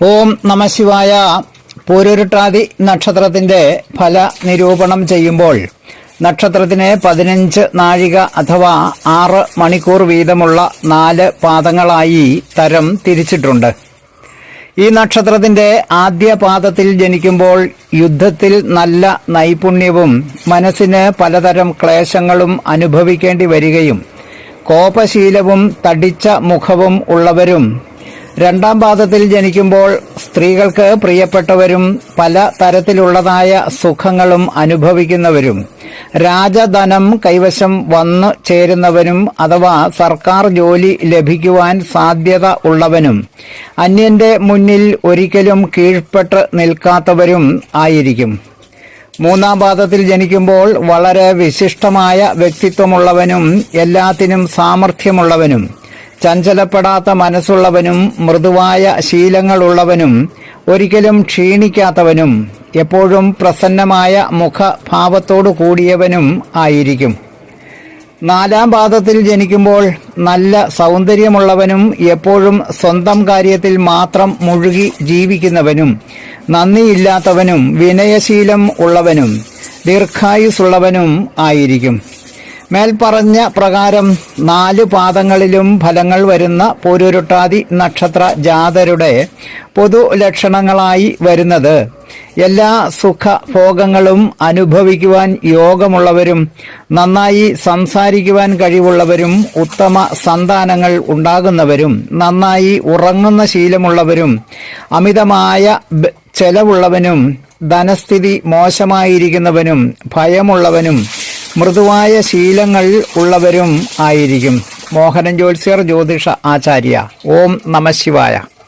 ഓം നമശിവായ പൂരുരുട്ടാതി നക്ഷത്രത്തിന്റെ ഫല നിരൂപണം ചെയ്യുമ്പോൾ നക്ഷത്രത്തിന് പതിനഞ്ച് നാഴിക അഥവാ ആറ് മണിക്കൂർ വീതമുള്ള നാല് പാദങ്ങളായി തരം തിരിച്ചിട്ടുണ്ട്. ഈ നക്ഷത്രത്തിന്റെ ആദ്യ പാദത്തിൽ ജനിക്കുമ്പോൾ യുദ്ധത്തിൽ നല്ല നൈപുണ്യവും മനസ്സിന് പലതരം ക്ലേശങ്ങളും അനുഭവിക്കേണ്ടി വരികയും കോപശീലവും തടിച്ച മുഖവും ഉള്ളവരും രണ്ടാം പാദത്തിൽ ജനിക്കുമ്പോൾ സ്ത്രീകൾക്ക് പ്രിയപ്പെട്ടവരും പല തരത്തിലുള്ളതായ സുഖങ്ങളും അനുഭവിക്കുന്നവരും. രാജധനം കൈവശം വന്നു ചേരുന്നവനും അഥവാ സർക്കാർ ജോലി ലഭിക്കുവാൻ സാധ്യത ഉള്ളവനും അന്യന്റെ മുന്നിൽ ഒരിക്കലും കീഴ്പ്പെട്ട് നിൽക്കാത്തവരും ആയിരിക്കും. മൂന്നാം പാദത്തിൽ ജനിക്കുമ്പോൾ വളരെ വിശിഷ്ടമായ വ്യക്തിത്വമുള്ളവനും എല്ലാത്തിനും സാമർഥ്യമുള്ളവനും. ചഞ്ചലപ്പെടാത്ത മനസ്സുള്ളവനും മൃദുവായ ശീലങ്ങളുള്ളവനും ഒരിക്കലും ക്ഷീണിക്കാത്തവനും എപ്പോഴും പ്രസന്നമായ മുഖഭാവത്തോടു കൂടിയവനും ആയിരിക്കും. നാലാം പാദത്തിൽ ജനിക്കുമ്പോൾ നല്ല സൗന്ദര്യമുള്ളവനും എപ്പോഴും സ്വന്തം കാര്യത്തിൽ മാത്രം മുഴുകി ജീവിക്കുന്നവനും നന്ദിയില്ലാത്തവനും വിനയശീലം ഉള്ളവനും ദീർഘായുസുള്ളവനും ആയിരിക്കും. മേൽപ്പറഞ്ഞ പ്രകാരം നാല് പാദങ്ങളിലും ഫലങ്ങൾ വരുന്ന പോരുരുട്ടാതി നക്ഷത്ര ജാതരുടെ പൊതു ലക്ഷണങ്ങളായി വരുന്നത്. എല്ലാ സുഖ ഭോഗങ്ങളും അനുഭവിക്കുവാൻ യോഗമുള്ളവരും നന്നായി സംസാരിക്കുവാൻ കഴിവുള്ളവരും ഉത്തമ സന്താനങ്ങൾ ഉണ്ടാകുന്നവരും നന്നായി ഉറങ്ങുന്ന ശീലമുള്ളവരും അമിതമായ ചെലവുള്ളവനും ധനസ്ഥിതി മോശമായിരിക്കുന്നവനും ഭയമുള്ളവനും മൃദുവായ ശീലങ്ങൾ ഉള്ളവരും ആയിരിക്കും. മോഹനൻ ജോത്സ്യർ ജ്യോതിഷ ആചാര്യ. ഓം നമശിവായ